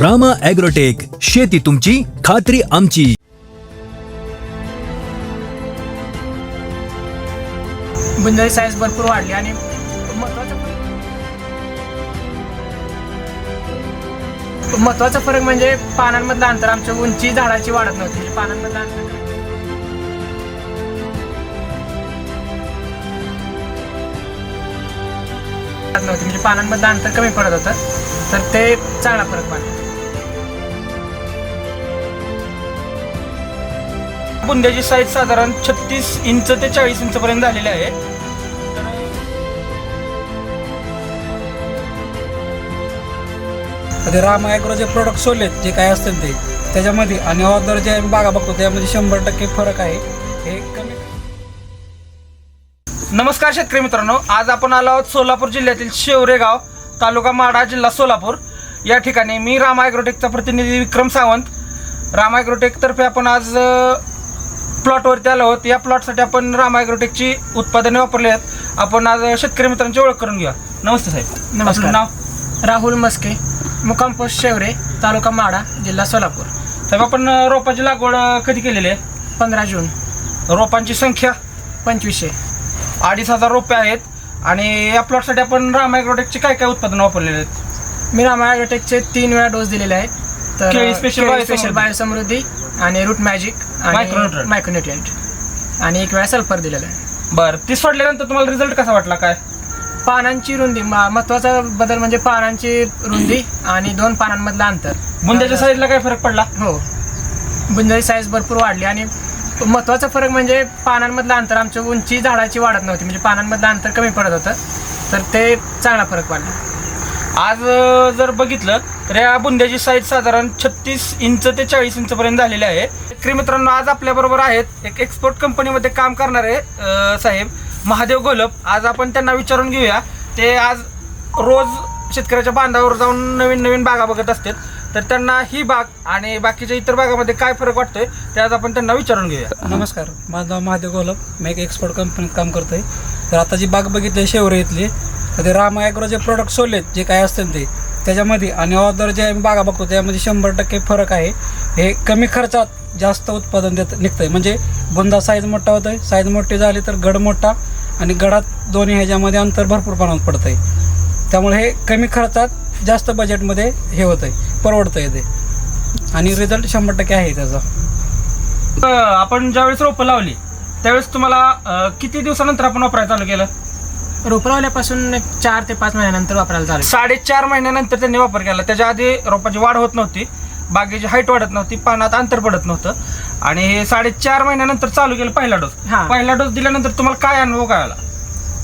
Rama agrotech शेती तुमची खात्री आमची. बुंदाची साईज भरपूर वाढली आणि महत्त्वाचा महत्त्वाचा फरक म्हणजे पानांमधलं अंतर आमच्या उंची झाडाची वाढत नव्हती. पानांमधलं अंतर वाढत नव्हती. म्हणजे पानांमधलं अंतर कमी पडत होतं. तर ते चांगला फरक पडला. बुंद्याची साईज साधारण छत्तीस इंच ते चाळीस इंच पर्यंत झालेली आहे. ते राम ॲग्रो जे प्रोडक्ट सोडलेत जे काय असतील ते त्याच्यामध्ये आणि ऑदर जे आम्ही बागा बघतो त्यामध्ये शंभर टक्के फरक आहे. हे कमी नमस्कार शेतकरी मित्रांनो आज आपण आलो आहोत सोलापूर जिल्ह्यातील शेवरे गाव तालुका माडा जिल्हा सोलापूर. या ठिकाणी मी राम ॲग्रोटेकचा प्रतिनिधी विक्रम सावंत. राम ॲग्रोटेक तर्फे आपण आज प्लॉटवरती आलो आहोत. या प्लॉटसाठी आपण राम ॲग्रोटेकची उत्पादने वापरली आहेत. आपण आज शेतकरी मित्रांची ओळख करून घेऊया. नमस्ते साहेब. नमस्कार. आपलं नाव? राहुल मस्के मुक्काम पोस्ट शेवरे तालुका माडा जिल्हा सोलापूर. साहेब आपण अं, रोपाची लागवड अं, कधी केलेली आहे? पंधरा जून. रोपांची संख्या? पंचवीसशे. अडीच हजार रुपये आहेत. आणि या प्लॉटसाठी आपण राम ॲग्रोटेकचे काय काय उत्पादन वापरलेले आहेत? मी रामायोटेकचे तीन वेळा डोस दिलेले आहेत. तर केळी स्पेशल बायो स्पेशल समृद्धी. बायोसमृद्धी आणि रूट मॅजिक मायक्रोन्युट्रिएंट आणि एक वेळा सल्फर दिलेला आहे. बरं ती सोडल्यानंतर तुम्हाला रिझल्ट कसा वाटला काय? पानांची रुंदी म- महत्त्वाचा बदल म्हणजे पानांची रुंदी आणि दोन पानांमधलं अंतर. बुंद्याच्या साईजला काय फरक पडला? हो. बुंदाची साईज भरपूर वाढली आणि महत्त्वाचा फरक म्हणजे पानांमधलं अंतर आमच्या उंची झाडाची वाढत नव्हती म्हणजे पानांमधलं अंतर कमी पडत होतं. तर ते चांगला फरक पडला. आज अं, जर बघितलं तर या बुंद्याची साईज साधारण छत्तीस इंच ते चाळीस इंच पर्यंत झालेली आहे. शेतकरी मित्रांनो आज आपल्या बरोबर आहेत एक एक्सपोर्ट कंपनीमध्ये काम करणारे साहेब महादेव गोलप. आज आपण त्यांना विचारून घेऊया. ते आज रोज शेतकऱ्याच्या बांधावर जाऊन नवीन नवीन बागा बघत असतात. तर त्यांना ही बाग आणि बाकीच्या इतर बागामध्ये काय फरक वाटतोय ते आज आपण त्यांना विचारून घेऊया. नमस्कार. माझं नाव महादेव गोलप. मी एक एक्सपोर्ट कंपनीत काम करतो आहे तर आता जी बाग बघितली शेवरे इथली तर ते राम ॲग्रो जे प्रोडक्ट सोडलेत जे काय असतील ते. त्याच्यामध्ये आणि ऑदर जे आम्ही बागा बघतो त्यामध्ये शंभर टक्के फरक आहे. हे कमी खर्चात जास्त उत्पादन देत निघतंय. म्हणजे बुंदा साईज मोठा होतोय साईज मोठी झाली तर गड मोठा आणि गडात दोन्ही ह्याच्यामध्ये अंतर भरपूर प्रमाणात पडतं आहे त्यामुळे हे कमी खर्चात जास्त बजेटमध्ये हे होतं आहे परवडतं आहे ते. आणि रिझल्ट शंभर टक्के आहे त्याचा. आपण ज्यावेळेस रोपं लावली त्यावेळेस तुम्हाला किती दिवसानंतर आपण वापरायला चालू केलं? रोपं लावल्यापासून एक चार ते पाच महिन्यानंतर वापरायला चालू साडेचार महिन्यानंतर त्यांनी वापर केला. त्याच्या आधी रोपाची वाढ होत नव्हती. बागेची हाईट वाढत नव्हती. पानात अंतर पडत नव्हतं. आणि हे साडेचार महिन्यानंतर चालू केलं पहिला डोस हा. पहिला डोस दिल्यानंतर तुम्हाला काय अनुभव काय आला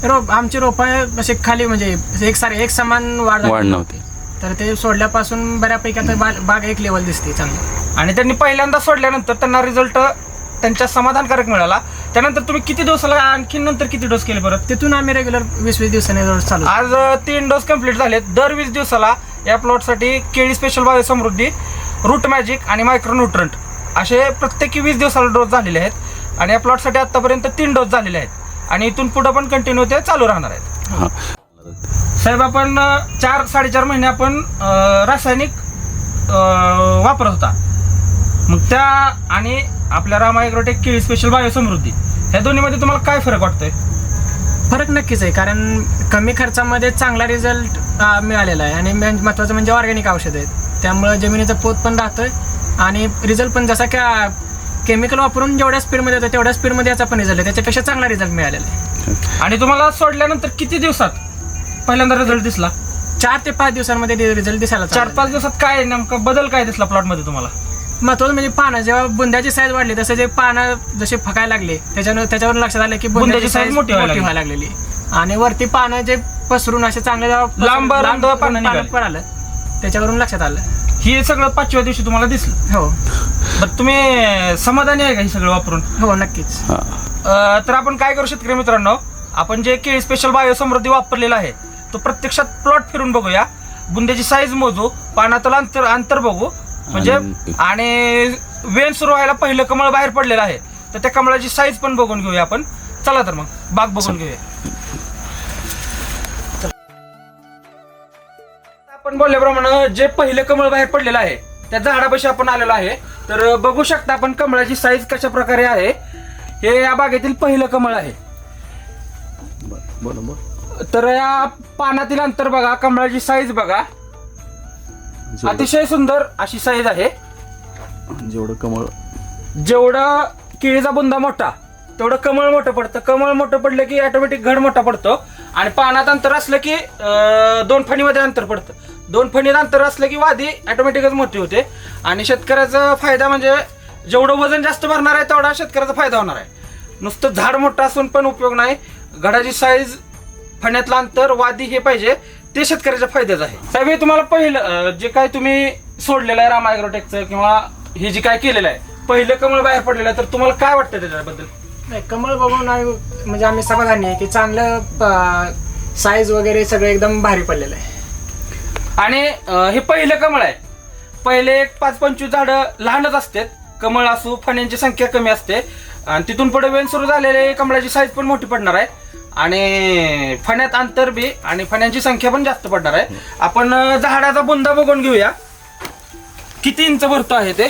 रोप आमची रोपं असे खाली म्हणजे एक सारे एक समान वाढ झाली. वाढ नव्हती. तर ते सोडल्यापासून बऱ्यापैकी आता बा- बाग एक लेवल दिसते चांगली. आणि त्यांनी पहिल्यांदा सोडल्यानंतर त्यांना रिझल्ट त्यांच्या समाधानकारक मिळाला. त्यानंतर तुम्ही किती दिवसाला आणखी नंतर किती डोस केले परत तिथून आम्ही रेग्युलर वीस वीस दिवसांनी रोज चालू आज अ, तीन डोस कंप्लीट झालेत. दर वीस दिवसाला या प्लॉटसाठी केळी special bio Samruddhi root magic आणि मायक्रोन्युट्रंट असे प्रत्येकी वीस दिवसाला डोस झालेले आहेत. आणि या प्लॉटसाठी आतापर्यंत तीन डोस झालेले आहेत. आणि इथून पुढे पण कंटिन्यू ते चालू राहणार आहेत. हा. साहेब आपण अ, चार साडेचार महिने आपण अ, रासायनिक अ, वापरत होता. मग त्या आणि आपल्या रामा ॲग्रोटेक केळी स्पेशल बायो समृद्धी ह्या दोन्हीमध्ये तुम्हाला काय फरक वाटतोय? फरक नक्कीच आहे कारण कमी खर्चामध्ये चांगला रिझल्ट मिळालेला आहे. आणि मेन महत्वाचं म्हणजे ऑर्गॅनिक औषध आहेत. त्यामुळे जमिनीचा पोत पण राहतोय आणि रिझल्ट पण जसा का केमिकल वापरून जेवढ्या स्पीडमध्ये येतो तेवढ्या स्पीडमध्ये याचा पण रिझल्ट आहे. त्याच्यापेक्षा चांगला रिझल्ट मिळालेला आहे. आणि तुम्हाला सोडल्यानंतर किती दिवसात पहिल्यांदा रिझल्ट दिसला? चार ते पाच दिवसांमध्ये रिझल्ट दिसायला चार चार पाच दिवसात काय नेमका? बदल काय दिसला प्लॉटमध्ये तुम्हाला? महत्वाचं म्हणजे पानं जेव्हा बुंद्याची साईज वाढली तसं जे पानं जसे फकायला लागले त्याच्यानं त्याच्यावर लक्षात आलं की बुंद्याची बुंद्याची size साईज मोठी मोठी व्हायला व्हायला लागलेली. आणि वरती पानं जे पसरून असे चांगले जेव्हा पसरून- लांब रुंद लांब पानं निघाली. पडालं त्याच्यावरून लक्षात आलं. हे सगळं पाचव्या दिवशी तुम्हाला दिसलं. हो. बरं तुम्ही समाधानी आहे का हे सगळं वापरून? हो नक्कीच. अं, तर आपण काय करू शेतकरी मित्रांनो? आपण जे केळी स्पेशल बायो समृद्धी वापरलेला आहे तो प्रत्यक्षात प्लॉट फिरून बघूया. बुंद्याची साईज मोजू पानातलं अंतर अंतर बघू. म्हणजे आणि- वेन सुरू व्हायला पहिलं कमळ बाहेर पडलेलं आहे. तर त्या कमळाची साईज पण बघून घेऊया आपण. चला तर मग बाग बघून घेऊया. आपण बोलल्याप्रमाणे जे पहिले कमळ बाहेर पडलेलं आहे त्या झाडापाशी आपण आलेलो आहे. तर बघू शकता आपण कमळाची साईज कशा प्रकारे आहे. हे या बागेतील पहिलं कमळ आहे. तर या पानातील अंतर बघा कमळाची साईज बघा. अतिशय सुंदर अशी साईज आहे. जेवढं कमळ. जेवढा केळीचा बुंदा मोठा तेवढं कमळ मोठं पडतं. कमळ मोठं पडलं की ऑटोमॅटिक घड मोठा पडतो. आणि पानात अंतर असलं की अं, दोन फणीमध्ये अंतर पडतं. दोन फणीत अंतर असलं की वादी ऑटोमॅटिकच मोठी होते. आणि शेतकऱ्याचा फायदा म्हणजे जेवढं वजन जास्त भरणार आहे तेवढा शेतकऱ्याचा फायदा होणार आहे. नुसतं झाड मोठं असून पण उपयोग नाही. घडाची साईज फण्यातलं अंतर वादी हे पाहिजे. ते शेतकऱ्याच्या फायद्याचं आहे. साहेब हे तुम्हाला पहिलं जे काय तुम्ही सोडलेलं आहे राम ॲग्रोटेकचं किंवा हे जे काय केलेलं आहे पहिलं कमळ बाहेर पडलेलं आहे तर तुम्हाला काय वाटतं त्याच्याबद्दल? नाही कमळ बघून आम्ही म्हणजे आम्ही समाधानी आहे की चांगलं साईज वगैरे सगळं एकदम भारी पडलेलं आहे. आणि अं, हे पहिलं कमळ आहे. पहिले एक पाच पंचवीस झाडं लहानच असतात कमळ असू फण्यांची संख्या कमी असते. आणि तिथून पुढे वेन सुरू झालेले कमळाची साईज पण मोठी पडणार आहे. आणि फण्यात अंतर बी आणि फण्यांची संख्या पण जास्त पडणार आहे. आपण झाडाचा बुंदा बघून घेऊया. किती इंच भरतो आहे ते?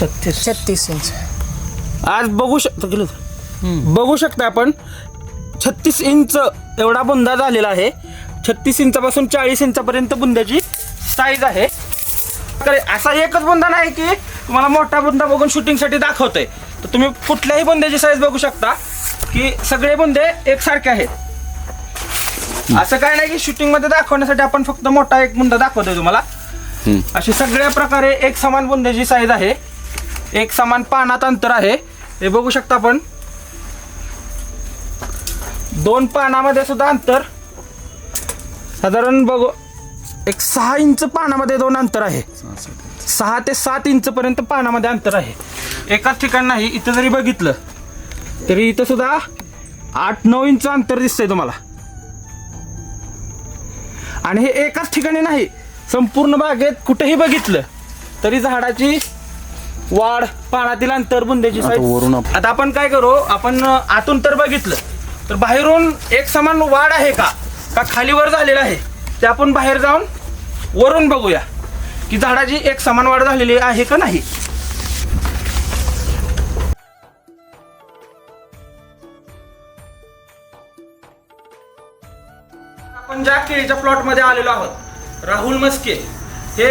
छत्तीस. छत्तीस इंच. आज बघू शकता गेलं बघू शकता आपण छत्तीस इंच एवढा बुंदा झालेला आहे. छत्तीस इंचापासून चाळीस इंचापर्यंत बुंद्याची साईज आहे. तर असा एकच बुंदा नाही की तुम्हाला मोठा बुंदा बघून शूटिंगसाठी दाखवतोय. तर तुम्ही कुठल्याही बुंद्याची साईज बघू शकता की सगळे बुंदे एकसारखे आहेत. असं काय नाही की शूटिंगमध्ये दाखवण्यासाठी आपण फक्त मोठा एक बुंदा दाखवतोय तुम्हाला. अशी सगळ्या प्रकारे एक समान बुंद्याची साईज आहे. एक समान पानात अंतर आहे. हे बघू शकता आपण. दोन पानामध्ये सुद्धा अंतर साधारण बघू एक सहा इंच पानामध्ये दोन अंतर आहे. सहा ते सात इंच पर्यंत पानामध्ये अंतर आहे. एकाच ठिकाण नाही इथं जरी बघितलं तरी इथं सुद्धा आठ नऊ इंच अंतर दिसतंय तुम्हाला. आणि हे एकाच ठिकाणी नाही संपूर्ण बागेत कुठेही बघितलं तरी झाडाची वाढ पानातील अंतर बुंद्याची आता वरून आपण काय करू आपण आतून तर बघितलं तर बाहेरून एक समान वाढ आहे का? का खालीवर झालेला आहे ते आपण बाहेर जाऊन वरून बघूया. की झाडाची एक समान वाढ झालेली आहे का नाही? आपण ज्या केळीच्या प्लॉटमध्ये आलेलो आहोत राहुल मस्के हे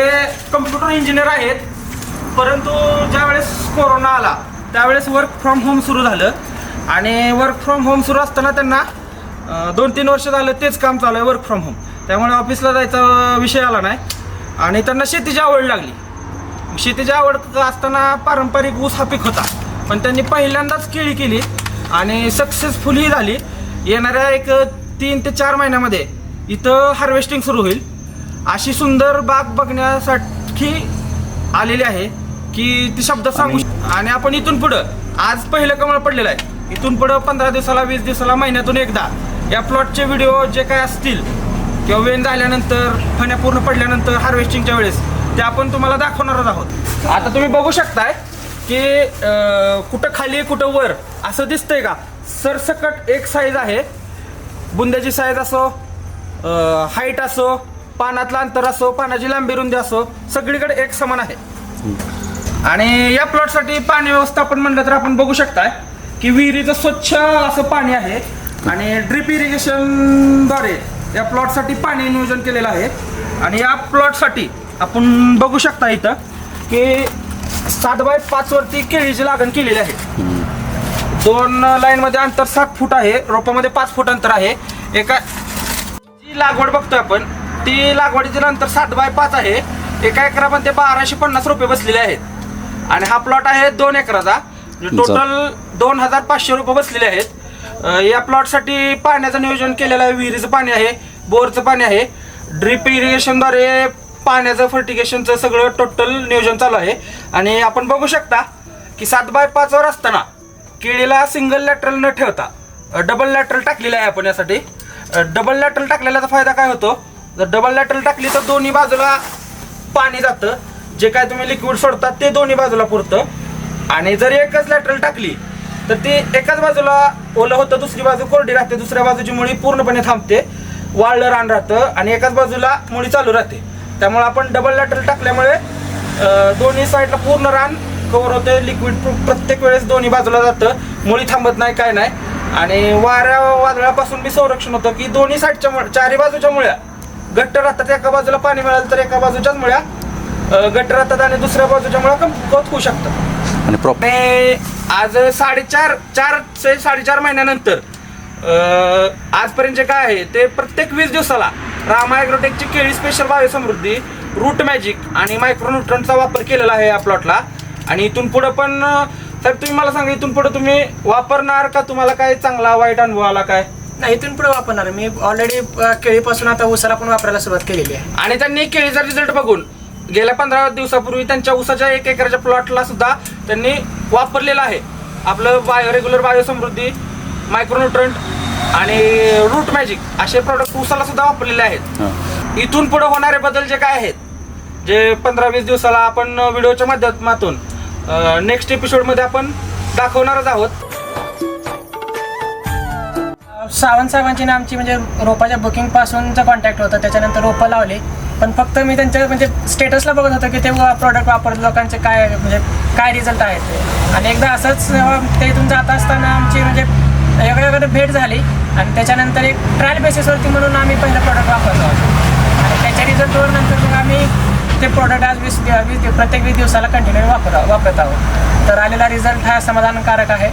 कम्प्युटर इंजिनियर आहेत. परंतु ज्यावेळेस कोरोना आला त्यावेळेस वर्क फ्रॉम होम सुरू झालं. आणि वर्क फ्रॉम होम सुरू असताना त्यांना दोन तीन वर्ष झालं तेच काम चालू आहे वर्क फ्रॉम होम त्यामुळे ऑफिसला जायचा विषय आला नाही. आणि त्यांना शेतीची आवड लागली. शेतीची आवड असताना पारंपरिक ऊस हा पीक होता. पण त्यांनी पहिल्यांदाच केळी केली आणि सक्सेसफुलही झाली. येणाऱ्या एक तीन ते चार महिन्यामध्ये इथं हार्वेस्टिंग सुरू होईल. अशी सुंदर बाग बघण्यासाठी आलेली आहे की ती शब्द सांगू आणि आपण इथून पुढं आज पहिलं कमळ पडलेलं आहे. इथून पुढं पंधरा दिवसाला वीस दिवसाला महिन्यातून एकदा. या प्लॉटचे व्हिडिओ जे काय असतील किंवा वेन झाल्यानंतर फण्या पूर्ण पडल्यानंतर हार्वेस्टिंगच्या वेळेस ते आपण तुम्हाला दाखवणारच आहोत. आता तुम्ही बघू शकताय की कुठं खाली कुठं वर असं दिसतंय का? सरसकट एक साईज आहे. बुंद्याची साईज असो हाईट असो पानातलं अंतर असो पानाची लांबी रुंदी असो सगळीकडे एक समान आहे. आणि या प्लॉटसाठी पाणी व्यवस्थापन म्हणलं तर आपण बघू शकताय की विहिरीचं स्वच्छ असं पाणी आहे. आणि ड्रिप इरिगेशनद्वारे या प्लॉटसाठी पाणी नियोजन केलेलं आहे. आणि या प्लॉटसाठी आपण बघू शकता इथं की सात बाय पाच वरती केळीची लागण केलेली आहे. दोन लाईन मध्ये अंतर सात फूट आहे रोपामध्ये पाच फूट अंतर आहे. एका जी लागवड बघतोय आपण ती लागवडीचे अंतर सात बाय पाच आहे. एका एकरामध्ये बाराशे पन्नास रुपये बसलेले आहेत. आणि हा प्लॉट आहे दोन एकराचा. टोटल दोन हजार पाचशे रुपये बसलेले आहेत. या प्लॉटसाठी पाण्याचं नियोजन केलेलं आहे. विहिरीचं पाणी आहे बोरचं पाणी आहे. ड्रिप इरिगेशनद्वारे पाण्याचं फर्टिगेशनचं सगळं टोटल नियोजन चालू आहे. आणि आपण बघू शकता की सात बाय पाचवर असताना केळीला सिंगल लॅटरल न ठेवता डबल लॅटरल टाकलेलं आहे आपण यासाठी. डबल लॅटरल टाकलेल्याचा फायदा काय होतो? जर डबल लॅटरल टाकली तर दोन्ही बाजूला पाणी जातं. जे काय तुम्ही लिक्विड सोडतात ते दोन्ही बाजूला पुरतं. आणि जर एकच लॅटरल टाकली तर ती एकाच बाजूला ओलं होतं दुसरी बाजू कोरडी राहते. दुसऱ्या बाजूची मुळी पूर्णपणे थांबते वाळलं रान राहतं आणि एकाच बाजूला मुळी चालू राहते. त्यामुळे आपण डबल लॅटरल टाकल्यामुळे दोन्ही साईडला पूर्ण रान कव्हर होते. लिक्विड प्रत्येक वेळेस दोन्ही बाजूला जातं. मुळी थांबत नाही काय नाही. आणि वाऱ्या वादळापासून बी संरक्षण होतं की दोन्ही साईडच्या मुळ्या चारी बाजूच्या मुळ्या घट्ट राहतात. एका बाजूला पाणी मिळालं तर एका बाजूच्याच मुळ्या गट्ट राहतात आणि दुसऱ्या बाजूच्या मुळ्या कमकुवत होऊ शकतात. आणि प्रॉपर आणि आज साडेचार चार ते साडेचार महिन्यानंतर अं, आजपर्यंत जे काय आहे ते प्रत्येक वीस दिवसाला रामा ॲग्रोटेकची केळी स्पेशल बायोसमृद्धी रूट मॅजिक आणि मायक्रोन्युट्रनचा वापर केलेला आहे या प्लॉटला आणि इथून पुढं पण अं, साहेब तुम्ही मला सांगा इथून पुढे तुम्ही वापरणार का? तुम्हाला काय चांगला वाईट अनुभव आला काय? नाही इथून पुढे वापरणार. मी ऑलरेडी केळीपासून आता उसाला पण वापरायला सुरुवात केलेली आहे. आणि त्यांनी केळीचा रिझल्ट बघून गेल्या पंधरा दिवसापूर्वी त्यांच्या ऊसाच्या एक एकरच्या प्लॉटला सुद्धा त्यांनी वापरलेलं आहे. आपलं बायो रेग्युलर बायोसमृद्धी मायक्रोन्युट्रंट आणि रूट मॅजिक असे प्रोडक्ट ऊसाला सुद्धा वापरलेले आहेत. हां. इथून पुढे होणारे बदल जे काय आहेत जे पंधरा वीस दिवसाला आपण व्हिडिओच्या माध्यमातून नेक्स्ट एपिसोडमध्ये आपण दाखवणारच आहोत. सावंत साहेबांची ना आमची म्हणजे रोपाच्या बुकिंग पासूनचा कॉन्टॅक्ट होता त्याच्यानंतर रोपं लावले. पण फक्त मी त्यांच्या म्हणजे स्टेटसला बघत होतो की ते प्रॉडक्ट वापरत लोकांचे काय म्हणजे काय रिझल्ट आहेत ते. आणि एकदा असंच ते इथून जात असताना आमची म्हणजे वेगळ्या भेट झाली आणि त्याच्यानंतर एक ट्रायल बेसिसवरती म्हणून आम्ही पहिलं प्रॉडक्ट वापरलो होतो. आणि त्याच्या रिझल्टवर नंतर मग आम्ही ते प्रॉडक्ट आज वीस वीस प्रत्येक वीस दिवसाला कंटिन्यू वापर वापरत आहोत. तर आलेला रिझल्ट हा समाधानकारक आहे.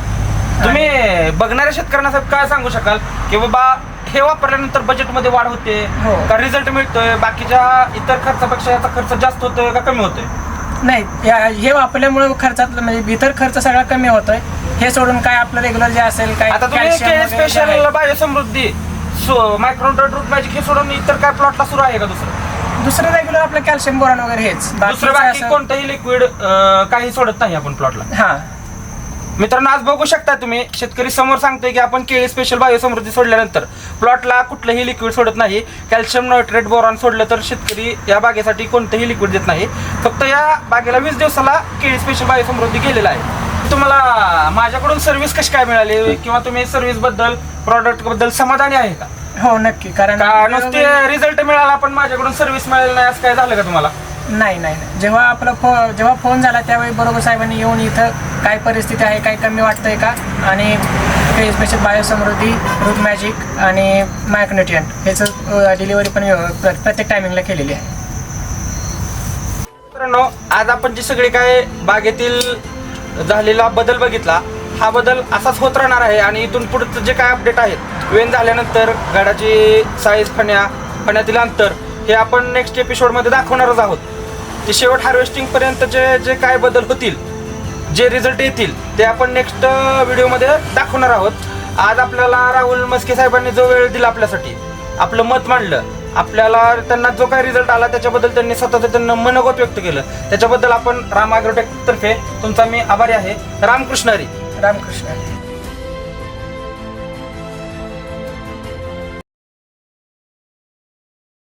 तुम्ही बघणाऱ्या शेतकऱ्यांना काय सांगू शकाल? की बाबा हे वापरल्यानंतर बजेटमध्ये वाढ होते. हो. का रिझल्ट मिळतोय? बाकीच्या इतर खर्चापेक्षा याचा खर्च जास्त होतोय का कमी होतोय? नाही या- हे वापरल्यामुळे खर्चात म्हणजे इतर खर्च सगळा कमी होतोय. हे सोडून काय आपलं रेग्युलर जे असेल काय आता तुम्ही calcium वगैरे जे स्पेशल बायोसमृद्धी मायक्रोन्ट्रट रूट मॅजिक हे सोडून इतर काय प्लॉटला सुरू आहे का दुसरं? दुसरं रेग्युलर आपलं कॅल्शियम बोरॉन वगैरे हेच. दुसरं बाकी कोणतंही लिक्विड काही सोडत नाही आपण प्लॉटला हा. मित्रांनो आज बघू शकता तुम्ही शेतकरी समोर सांगतोय की आपण केळी स्पेशल बायोसमृद्धी सोडल्यानंतर प्लॉटला कुठलंही लिक्विड सोडत नाही. कॅल्शियम नायट्रेट बोरॉन सोडलं तर शेतकरी या बागेसाठी कोणतंही लिक्विड देत नाही. फक्त या बागेला वीस दिवसाला केळी स्पेशल बायोसमृद्धी गेलेला आहे. तुम्हाला माझ्याकडून सर्व्हिस कशी काय मिळाली? किंवा तुम्ही सर्व्हिसबद्दल प्रॉडक्टबद्दल समाधानी आहे का? हो नक्की. कारण नुसते रिझल्ट मिळाला पण माझ्याकडून सर्व्हिस मिळाली नाही असं काय झालं का तुम्हाला? नाही नाही नाही. जेव्हा आपला फो जेव्हा फोन झाला त्यावेळी बरोबर साहेबांनी येऊन इथं काय परिस्थिती आहे काय कमी वाटतंय का? आणि काही स्पेशल बायोसमृद्धी रूट मॅजिक आणि मायक्रोन्युट्रियंट ह्याचं डिलिव्हरी पण व्यव- प्र- प्रत्येक टायमिंगला केलेली आहे. मित्रांनो आज आपण जी सगळी काय बागेतील झालेला बदल बघितला हा बदल असाच होत राहणार आहे. आणि इथून पुढचं जे काय अपडेट आहेत वेन झाल्यानंतर गाडाची साईज फण्या फण्यातील अंतर हे आपण नेक्स्ट एपिसोडमध्ये दाखवणारच आहोत. ते शेवट हार्वेस्टिंगपर्यंत जे जे काय बदल होतील जे रिझल्ट येतील ते आपण नेक्स्ट व्हिडिओमध्ये दाखवणार आहोत. आज आपल्याला राहुल मस्के साहेबांनी जो वेळ दिला आपल्यासाठी आपलं मत मांडलं आपल्याला त्यांना जो काही रिझल्ट आला त्याच्याबद्दल त्यांनी स्वतःचं त्यांना मनोगत व्यक्त केलं. त्याच्याबद्दल आपण राम ॲग्रोटेक तर्फे तुमचा मी आभारी आहे. रामकृष्णारी रामकृष्ण